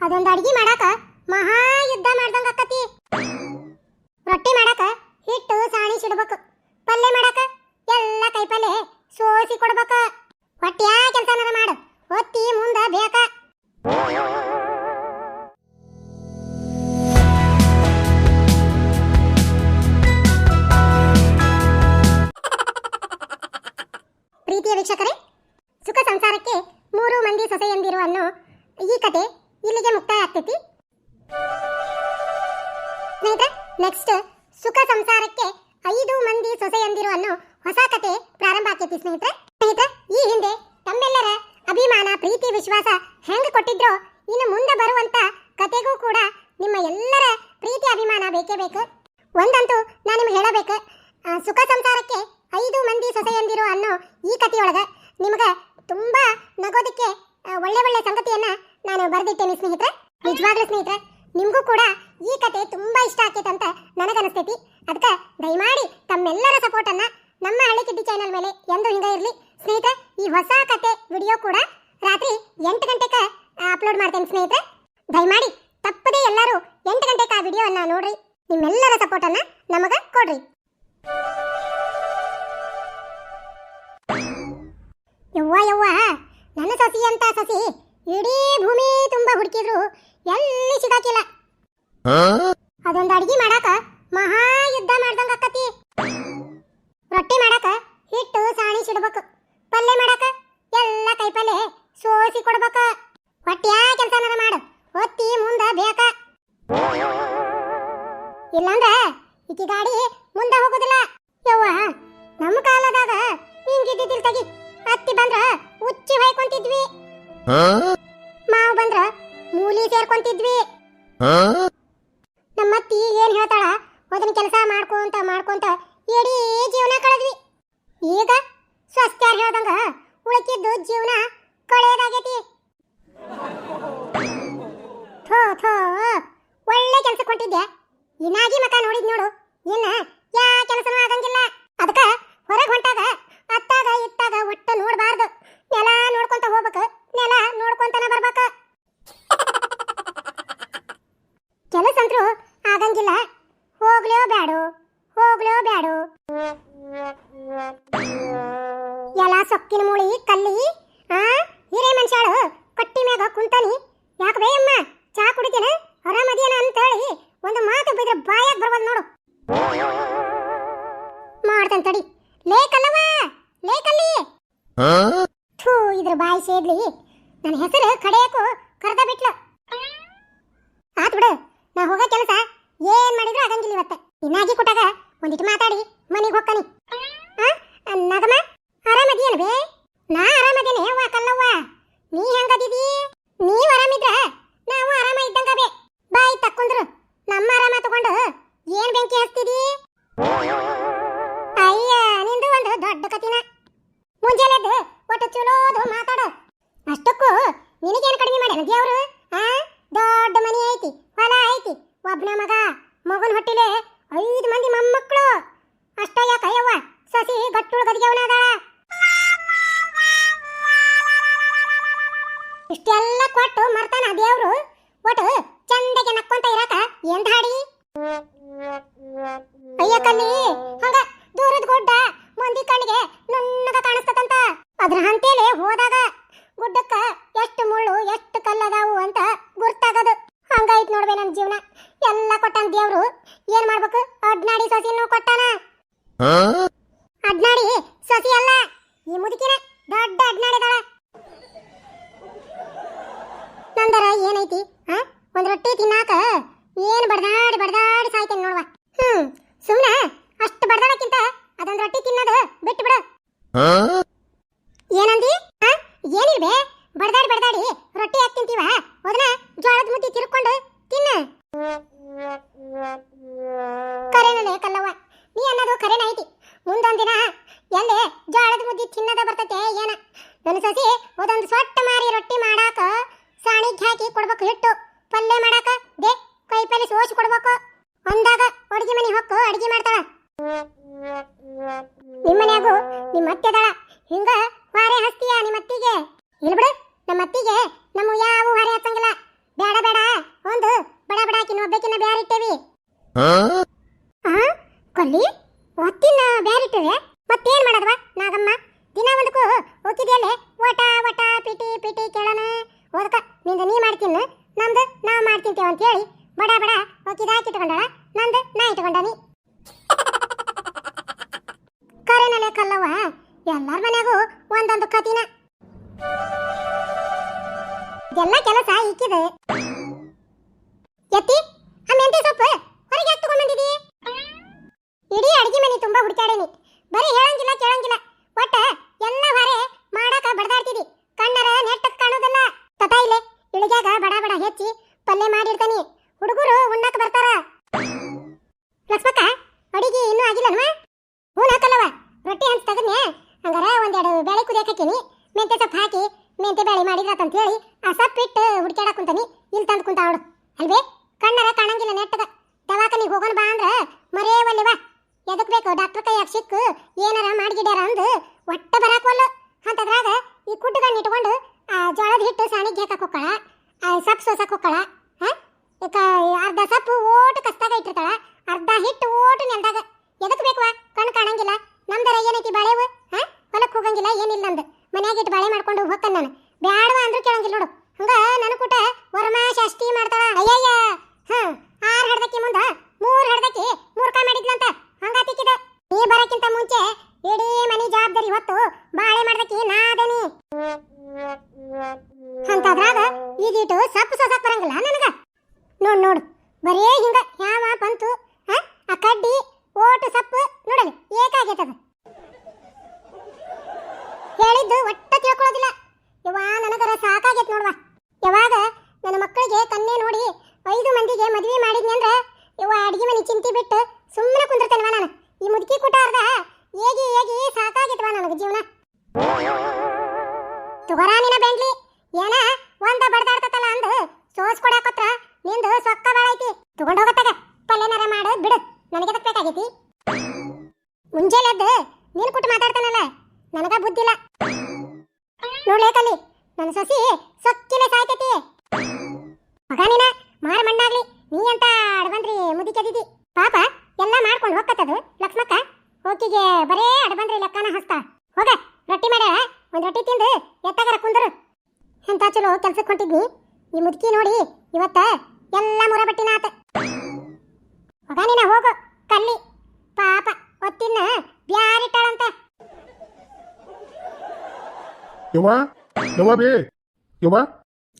ಅದೊಂದು ಅಡಿಗೆ ಮಾಡಾಕ ಮಹಾ ಯುದ್ಧ ಮಾಡ್ದಂಗ ಸ್ನೇಹಿತರೆ ನೆಕ್ಸ್ಟ್ ಸುಖ ಸಂಸಾರಕ್ಕೆ ಐದು ಮಂದಿ ಸೊಸೆಯಂದಿರು ಅನ್ನೋ ಹೊಸ ಕತೆ ಪ್ರಾರಂಭ ಆಕೈತಿ ಸ್ನೇಹಿತರೆ. ಸ್ನೇಹಿತರೆ, ಈ ಹಿಂದೆ ತಮ್ಮೆಲ್ಲರ ಅಭಿಮಾನ, ಪ್ರೀತಿ, ವಿಶ್ವಾಸ ಹೆಂಗ್ ಕೊಟ್ಟಿದ್ರೋ, ಇನ್ನು ಮುಂದೆ ಬರುವಂತ ಕತೆಗೂ ಕೂಡ ನಿಮ್ಮ ಎಲ್ಲರ ಪ್ರೀತಿ, ಅಭಿಮಾನ ಬೇಕೇ ಬೇಕು. ಒಂದಂತೂ ನಾನು ನಿಮ್ಗೆ ಹೇಳಬೇಕು ಸುಖ ಸಂಸಾರಕ್ಕೆ ಐದು ಮಂದಿ ಸೊಸೆಯಂದಿರು ಅನ್ನೋ ಈ ಕಥೆಯೊಳಗೆ ನಿಮಗೆ ತುಂಬಾ ನಗೋದಕ್ಕೆ ಒಳ್ಳೆ ಒಳ್ಳೆ ಸಂಗತಿಯನ್ನ ನಾನು ಬರೆದಿಟ್ಟೇನೆ ಸ್ನೇಹಿತರೆ. ನಿಜವಾಗ್ಲೂ ಸ್ನೇಹಿತರೆ ನಿಮಗೂ ಕೂಡ ಈ ಕತೆ ತುಂಬಾ ಇಷ್ಟ ಆಕೈತೆ ಅಂತ ನನಗನಿಸ್ತೈತಿ. ಅದಕ್ಕೆ ದಯಮಾಡಿ ತಮ್ಮೆಲ್ಲರ ಸಪೋರ್ಟನ್ನು ನಮ್ಮ ಹಳ್ಳಿ ಕಿಡ್ಡಿ ಚಾನೆಲ್ ಮೇಲೆ ಎಂದು ಹಿಂಗೆ ಇರಲಿ. ಸ್ನೇಹಿತರೆ, ಈ ಹೊಸ ಕತೆ ವಿಡಿಯೋ ಕೂಡ ರಾತ್ರಿ ಎಂಟು ಗಂಟೆಗೆ ಅಪ್ಲೋಡ್ ಮಾಡ್ತೇನೆ ಸ್ನೇಹಿತರೆ. ದಯಮಾಡಿ ತಪ್ಪದೇ ಎಲ್ಲರೂ ಎಂಟು ಗಂಟೆಗೆ ಆ ವಿಡಿಯೋವನ್ನು ನೋಡ್ರಿ. ನಿಮ್ಮೆಲ್ಲರ ಸಪೋರ್ಟನ್ನು ನಮಗ ಕೊಡ್ರಿ. ಯವ್ವ ಯವ್ವ, ನನ್ನ ಸಸಿ ಅಂತ ಸಸಿ. ಇಡೀ ಭೂಮಿ ತುಂಬಾ ಹುಡುಕಿದ್ರು ಎಲ್ಲಿ ಸಿಗಾಕಿಲ್ಲ. ಅದೊಂದು ಅಡಿಗೆ ಮಾಡಾಕ ಮಹಾ ಯುದ್ಧ ಮಾಡ್ದಂಗ ಆಕತಿ. ರೊಟ್ಟಿ ಮಾಡಾಕ ಹಿಟ್ಟು ಸಾಣಿ ಸಿಡ್ಬೇಕು. ಪಲ್ಯ ಮಾಡಾಕ ಎಲ್ಲ ಕೈಪಲ್ಲೆ ಸೋಸಿ ಕೊಡ್ಬೇಕ. ಹೊಟ್ಟ್ಯಾ ಕೆಲಸನಾರ ಮಾಡು ಒತ್ತಿ ಮುಂದ ಬೇಕ. ಇಲ್ಲಂದ್ರ ಈಕಿ ಗಾಡಿ ಮುಂದ ಹೋಗುದಿಲ್ಲ. ಯವ್ವ ನಮ್ಮ ಕಾಲದಾಗ ಹಿಂಗಿದ್ದಿದ್ದಿಲ್ ತಗಿ ಹತ್ತಿ ಬಂದ್ರ ಉಚ್ಚಿ ಹೊಯ್ಕೊಂತಿದ್ವಿ. ಮಾವು ಬಂದ್ರ ಮೂಲಿ ಸೇರ್ಕೊಂತಿದ್ವಿ. ನಮ್ಮ ಅತ್ತಿ ಏನ್ ಹೇಳ್ತಾಳ? ಅದನ್ನ ಕೆಲಸ ಮಾಡ್ಕೊಂತ ಮಾಡ್ಕೊಂತ ಇಡೀ ಜೀವನ ಕಳೆದ್ವಿ. ಈಗ ಸ್ವಸ್ಥ ಹೇಳ್ದಂಗ ಉಳಕಿದ್ದು ಜೀವನ ಕಳೆಯದಾಗೈತಿ ಥೋ ಥೋ, ಒಳ್ಳೆ ಕೆಲಸ ಕೊಟ್ಟಿದ್ದೆ ಇನ್ನಾಗಿ ಮಕ ನೋಡಿದ್ ನೋಡು. ಇನ್ನ ಆಗಂಗಿಲ್ಲ. ಹೋಗ್ಲೋ ಬ್ಯಾಡು ಹೋಗ್ಲೋ ಬ್ಯಾಡು. ಎಲ್ಲ ಸೊಕ್ಕಿನ ಮೂಳಿ, ಕಲ್ಲಿ, ಆ ಹಿರೇ ಮನುಷ್ಯಾಳು ಕಟ್ಟಿ ಮ್ಯಾಗ ಕುಂತಾನಿ. ಯಾಕೆ ಬೇ ಅಮ್ಮ, ಚಾ ಕುಡಿತೀನ? ಅಂತ ಹೇಳಿ ಒಂದು ಮಾತು ಬಿದ್ರೆ ಬಾಯಾಗ ಬರ್ಬೋದು ನೋಡು. ಮಾಡ್ತಾನೆ ತಡಿ. ಲೇ ಕಲ್ಲವ ಲೇ ಕಲ್ಲಿ. ಥೂ, ಇದ್ರ ಬಾಯಿ ಸೇದ್ಲಿ. ನನ್ನ ಹೆಸರು ಕಡೆಯಕ್ಕೂ ಕರೆದ ಬಿಟ್ಲು. ಆತ್ ಬಿಡು, ನಾ ಹೋಗೋ ಕೆಲಸ. ಏನ್ ಮಾಡಿದ್ರು ಆಗಂಗಿಲ್ಲ ಇವತ್ತ. ಇನ್ನಾಗಿ ಕೊಟ್ಟಾಗ ಒಂದಿಟ್ಟು ಮಾತಾಡಿ, ಮನೆಗೆ ಹೋಗ್ತಾನೆ ನಗಮ ಆರಾಮದಿಯನ ಬೇ ನಾ ಆರಾಮದೇನೆ, ಅವ್ವ ಕಲ್ಲವ್ವ ನೀ ಹೆಂಗದಿದಿ? ನೀವ್ ಆರಾಮಿದ್ರ ನಾವು ಆರಾಮ ಇದ್ದಂಗ ಬೇ ಬಾಯಿ ತಕ್ಕೊಂಡ್ರು ನಮ್ಮ ಆರಾಮ ತಗೊಂಡು ಏನ್ ಬೆಂಕಿ ಹಚ್ತಿದಿ? ಅಯ್ಯ, ನಿಂದು ಒಂದು ದೊಡ್ಡ ಕತಿನ ಮುಂಜಾನೆದ್ದು ಒಟ್ಟು ಚಲೋದು ಮಾತಾಡು. ಅಷ್ಟಕ್ಕೂ ನಿನಗೇನು ಕಡಿಮೆ ಮಾಡ್ಯಾನ ದೇವ್ರು? ಇಷ್ಟೆಲ್ಲ ಕೊಟ್ಟು ಮರ್ತಾನ ದೇವ್ರು? ಒಟ್ಟು ಚಂದಗೆ ನಕ್ಕೊಂತ ಇರಾಕ ಏನ್ ಹಾಡಿ ಅಯ್ಯ ಕಲ್ಲಿ ಹಂಗ ದೂರದ ಗುಡ್ಡ ಮಂದಿ ಕಣ್ಣಿಗೆ ನುಣ್ಣಗ ಕಾಣಿಸ್ತದಂತ. ಅದ್ರ ಹೋದಾಗ ಗುಡ್ಡಕ್ಕ ಎಷ್ಟು ಮುಳ್ಳು, ಎಷ್ಟು ಕಲ್ಲದಾವು ಅಂತ ಗುರ್ತಾಗದು. ಹಂಗಾಯ್ತು ನೋಡ್ಬೆ ನನ್ನ ಜೀವನ. ಎಲ್ಲ ಕೊಟ್ಟಂತ ದೇವ್ರು. ಏನ್ ಮಾಡ್ಬೇಕು? ಅಡ್ನಾಡಿ ಸಸಿನೂ ಕೊಟ್ಟಾನ ಅಡ್ನಾಡಿ ಸಸಿ ಅಲ್ಲ ಈ ಮುದುಕಿನ ದೊಡ್ಡ ಅಡ್ನಾಡಿದಾಳ ನಂದರ ಏನೈತಿ ಆ ಒಂದ್ ರೊಟ್ಟಿ ತಿನ್ನಾಕ ಏನು ಬಡದಾಡಿ ಬಡದಾಡಿ ಸಾಯ್ತೇನೆ ನೋಡ್ವಾ. ಹ್ಮ್ ಸುಮ್ನ ಅಷ್ಟು ಬಡದಾಡಕ್ಕಿಂತ ಅದೊಂದು ರೊಟ್ಟಿ ತಿನ್ನೋದು ಬಿಟ್ಟು ಬಿಡು ಏನಂದಿ? ಏನಿಲ್ಬೆ ಬಡದಾಡಿ ಬಡ್ದಾಡಿ ರೊಟ್ಟಿ ಯಾಕೆ ತಿಂತೀವ? ಅದನ್ನ ಜೋಳದ ಮುದ್ದೆ ತಿರ್ಕೊಂಡು ತಿನ್ನ. ಕರೆನಲೆ ಕಲ್ಲವ್ವ ನೀ ಅನ್ನೋದು ಕರೆನ ಐತಿ. ಮುಂದೊಂದಿನ ಎಲ್ಲಿ ಜೋಳದ ಮುದ್ದಿ ತಿನ್ನದ ಬರ್ತತೆ ಏನ? ನನ್ನ ಸಸಿ ಒಂದೊಂದು ಸೊಟ್ಟ ಮಾರಿ ರೊಟ್ಟಿ ಮಾಡಾಕ ಸಾಣಿಗೆ ಹಾಕಿ ಕೊಡ್ಬೇಕು ಹಿಟ್ಟು. ಪಲ್ಯ ಮಾಡಾಕ? ದೇ ಕೈ ಪಲ್ಲೆ ಸೋಸಿ ಕೊಡ್ಬೇಕು. ಅಂದಾಗ ಅಡಿಗೆ ಮನೆ ಹೊಕ್ಕು ಅಡಿಗೆ ಮಾಡ್ತಾಳ. ನಿಮ್ಮ ಮನ್ಯಾಗು ನಿಮ್ಮ ಅತ್ತೆ ಅದಾಳ. ಹಿಂಗ ವಾರೆ ಹಸ್ತೀಯ ನಿಮ್ಮ ಅತ್ತಿಗೆ? ಇಲ್ಬಿಡು ನಮ್ಮ ಅತ್ತಿಗೆ ನಮ್ಮ ಯಾವ ವಾರೆ ಹಚ್ಚಂಗಿಲ್ಲ. ಬೇಡ ಬೇಡ. ಒಂದು ಬಡ ಬಡ ಹಾಕಿ ಒಬ್ಬಕಿನ ಬ್ಯಾರ ಇಟ್ಟೇವಿ. ಕೊಲ್ಲಿ ಒತ್ತಿನ ಬ್ಯಾರ ಇಟ್ಟೇವೆ. ಮತ್ತೇನ್ ಮಾಡದವ ನಾಗಮ್ಮ? ದಿನ ಒಂದಕ್ಕೂ ಹೋಗಿದೆಯಲ್ಲೇ? ವಟ ವಟ ಪಿಟಿ ಪಿಟಿ ಕೇಳೋಣ. ಓದಕ ನಿಂದ ನೀ ಮಾಡ್ತೀನಿ. ನಮ್ದು ನಾವು ಮಾಡ್ತಿಂತೇವ ಅಂತ ಹೇಳಿ ಬಡ ಬಡ ಹೋಗಿದ ಇಟ್ಕೊಂಡಾಳ? ನಂದು ನಾ ಇಟ್ಕೊಂಡಾನಿ. ಕರೆನಲೆ ಕಲ್ಲವ್ವ, ಎಲ್ಲಾರ ಮನೆಗೂ ಒಂದೊಂದು ಕತಿನ ಎಲ್ಲ ಕೆಲಸ ಇಕ್ಕಿದೆ ಎತ್ತಿ, ಆ ಮೆಂತೆ ಸೊಪ್ಪು ಹೊರಗೆ ಯಾಕೆ ತಗೊಂಡ್ಬಂದಿದಿ ಇಡೀ ಅಡಿಗೆ ಮನೆ ತುಂಬಾ ಹುಡುಕಾಡೇನಿ ಬರೀ ಹೇಳಂಗಿಲ್ಲ ಕೇಳಂಗಿಲ್ಲ. ಒಟ್ಟ ಎಲ್ಲ ಹೊರೆ ಮಾಡಾಕ ಬಡದಾಡ್ತಿದಿ. ಕಣ್ಣರ ನೆಟ್ಟಕ್ ಕಾಣೋದಲ್ಲ. ತತ ಇಲ್ಲೇ ಇಳಿಗ್ಯಾಗ ಬಡ ಬಡ ಹೆಚ್ಚಿ ಪಲ್ಯ ಮಾಡಿರ್ತಾನಿ. ಹುಡುಗರು ಉಣ್ಣಾಕ ಬರ್ತಾರ. ಲಕ್ಷ್ಮಕ್ಕ, ಅಡಿಗೆ ಇನ್ನೂ ಆಗಿಲ್ಲನ್ವ? ಹ್ಞೂ ಹಾಕಲ್ಲವ ರೊಟ್ಟಿ ಹಂಚ್ ತೆಗದ್ನೆ ಹಂಗಾರ ಒಂದೆರಡು ಬೇಳೆ ಕುದಿಯಕ್ಕೆ ಮೆಂತೆ ಸೊಪ್ಪು ಹಾಕಿ ಮೆಂತೆ ಬೇಳೆ ಮಾಡಿದ್ರಾತ ಅಂತ ಹೇಳಿ ಆ ಸೊಪ್ಪು ಇಟ್ಟು ಹುಡ್ಕ್ಯಾಡಕ್ ಕುಂತಾನಿ. ಇಲ್ಲಿ ತಂದು ಕುಂತ ಅವಳು ಅಲ್ವೇ? ಕಣ್ಣರ ಕಾಣಂಗಿಲ್ಲ ನೆಟ್ಟದ ದವಾಖಾನಿಗೆ ಹೋಗೋಣ ಬಾ ಅಂದ್ರ ಮರೇ ಒಲ್ಲೆವ ಎದಕ್ ಬೇಕು? ಡಾಕ್ಟರ್ ಕೈಯಾಗ ಸಿಕ್ಕು. ಏನಾರ ಮಾಡ್ಗಿಡ್ಯಾರ ಅಂದು ಒಟ್ಟ ಬರಾಕೋಲ್ಲ ಅಂತದ್ರಾಗ ಈ ಕುಡ್ಡದನ್ನ ಇಟ್ಕೊಂಡು ಆ ಜೋಳದ ಹಿಟ್ಟು ಸಾಣಿಗೆ ಹಾಕಕ್ ಹೋಕ್ಕಳ. ಆ ಸೊಪ್ಪು ಸೋಸಕ್ ಹೋಕ್ಕಳ. ಅರ್ಧ ಸೊಪ್ಪು ಓಟು ಕಸ್ತಾಗ ಇಟ್ಟಿರ್ತಾಳ, ಅರ್ಧ ಹಿಟ್ಟು ಓಟು ನೆಲ್ದಾಗ. ಎದಕ್ ಬೇಕವಾ? ಕಣ್ಣು ಕಾಣಂಗಿಲ್ಲ. ನಮ್ದರ ಏನೈತಿ ಬಾಳೆವು ಹಾ? ಹೊಲಕ್ಕೆ ಹೋಗಂಗಿಲ್ಲ, ಏನಿಲ್ಲ ನಂದು ಮನ್ಯಾಗ ಇಟ್ಟು ಬಾಳೆ ಮಾಡ್ಕೊಂಡು ಹೋಗ್ತಾನೆ ನಾನು. ಬ್ಯಾಡವ ಅಂದ್ರೂ ಕೇಳಂಗಿಲ್ಲ ನೋಡು. ಹಂಗ ನನ್ನ ಕೂಟ ವರಮಾಶ ಅಷ್ಟಿ ಮಾಡ್ತಾಳ. ಅಯ್ಯಯ್ಯ! ಹಾ ಆರ್ ಹಡ್ದಕ್ಕಿ ಕಲಿ ನನ್ನ ಸೊಸಿ ಸೊಕ್ಕಿಲೆ ಸಾಯ್ತೈತಿ. ಮಗ ನೀನ, ಮಾರ ಮಣ್ಣಾಗ್ಲಿ. ನೀ ಅಂತ ಅಡಬಂದ್ರಿ ಮುದಿಕೆದಿದಿ ಪಾಪ, ಎಲ್ಲ ಮಾಡ್ಕೊಂಡು ಹೋಗ್ಕತ್ತದು ಲಕ್ಷ್ಮಕ್ಕ. ಹೋಕಿಗೆ ಬರೇ ಅಡಬಂದ್ರಿ ಲೆಕ್ಕನ ಹಸ್ತ. ಹೋಗ, ರೊಟ್ಟಿ ಮಾಡ ಒಂದ್ ರೊಟ್ಟಿ ತಿಂದು ಎತ್ತಗರ ಕುಂದರು. ಎಂತ ಚಲೋ ಕೆಲ್ಸಕ್ಕೆ ಹೊಂಟಿದ್ನಿ. ಈ ಮುದುಕಿ ನೋಡಿ ಇವತ್ತ ಎಲ್ಲ ಮುರ ಬಟ್ಟಿನ ಆತ. ಮಗ ಹೋಗು, ಕಲ್ಲಿ. ಪಾಪ ಒತ್ತಿನ ಬ್ಯಾರಿಟ್ಟಾಳಂತ. ಯವ್ವ ಯವ್ವ ಬೇ ಯವ್ವ?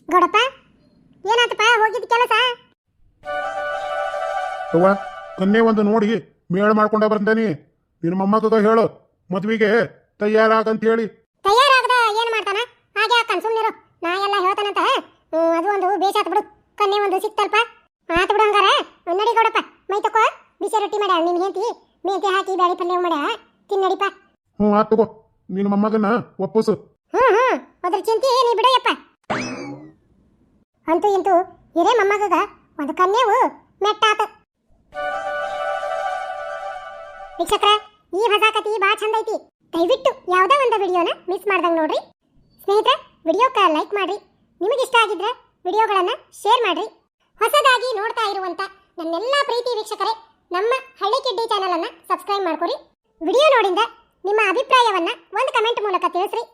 ಗೌಡಪ್ಪ ಏನಾತಪ್ಪ ಹೋಗಿದ್ ಕೆಲಸ? ಯವ್ವ ಕನ್ನೆ ಒಂದು ನೋಡಿ ಮೇಳ ಮಾಡ್ಕೊಂಡ ಬರ್ತಾನಿ. ನಿನ್ನ ಮೊಮ್ಮಗ ಹೇಳು ಮದ್ವಿಗೆ ತಯಾರಾಗಂತ ಹೇಳಿ. ತಯಾರಾಗದ ಏನ್ ಮಾಡ್ತಾನ? ಹಾಗೆ ಹಾಕನ್ ಸುಮ್ನಿರು. ನಾ ಎಲ್ಲ ಹೇಳ್ತಾನಂತ ಹ್ಮ್, ಅದು ಒಂದು ಬೇಸಾತ್ ಬಿಡು. ಕನ್ನೆ ಒಂದು ಸಿಕ್ತಲ್ಪ. ಆತ ಬಿಡು ಹಂಗಾರ. ನಡಿ ಗೌಡಪ್ಪ ಮೈ ತಕೋ. ಬಿಸಿ ರೊಟ್ಟಿ ಮಾಡ್ಯಾಳ ನಿನ್ ಹೆಂತಿ ಮೇಂತೆ ಹಾಕಿ ಬ್ಯಾಳಿ ಪಲ್ಯ ಮಾಡ್ಯಾಳ. ತಿನ್ನಡಿಪ್ಪ ಹ್ಞೂ ಆತ್ ತಗೋ. ನಿನ್ನ ಮೊಮ್ಮಗನ ಒಪ್ಪಸು. ಹ್ಮ್ ಹ್ಮ್. ಅದ್ರ ಚಿಂತೆ ನೀ ಬಿಡಯ್ಯಪ್ಪ. ಅಂತೂ ಇಂತೂ ಹಿರೇ ಮೊಮ್ಮಗಗ ಒಂದು ಕನ್ಯವು ಮೆಟ್ಟಾತ. ವೀಕ್ಷಕ್ರ, ಈ ಹೊಸಾಕತಿ ಬಾ ಚಂದ ಐತಿ ದಯವಿಟ್ಟು ಯಾವುದೋ ಒಂದು ವಿಡಿಯೋನ ಮಿಸ್ ಮಾಡ್ದಂಗ್ ನೋಡ್ರಿ. ಸ್ನೇಹಿತರೆ ವಿಡಿಯೋಕ್ಕೆ ಲೈಕ್ ಮಾಡ್ರಿ. ನಿಮಗೆ ಇಷ್ಟ ಆಗಿದ್ರೆ ವಿಡಿಯೋಗಳನ್ನ ಶೇರ್ ಮಾಡ್ರಿ. ಹೊಸದಾಗಿ ನೋಡ್ತಾ ಇರುವಂತ ನನ್ನೆಲ್ಲ ಪ್ರೀತಿ ವೀಕ್ಷಕರೇ, ನಮ್ಮ ಹಳ್ಳಿ ಕಿಡ್ಡಿ ಚಾನಲ್ ಅನ್ನ ಸಬ್ಸ್ಕ್ರೈಬ್ ಮಾಡ್ಕೊರಿ. ವಿಡಿಯೋ ನೋಡಿಂದ ನಿಮ್ಮ ಅಭಿಪ್ರಾಯವನ್ನ ಒಂದು ಕಮೆಂಟ್ ಮೂಲಕ ತಿಳಿಸ್ರಿ.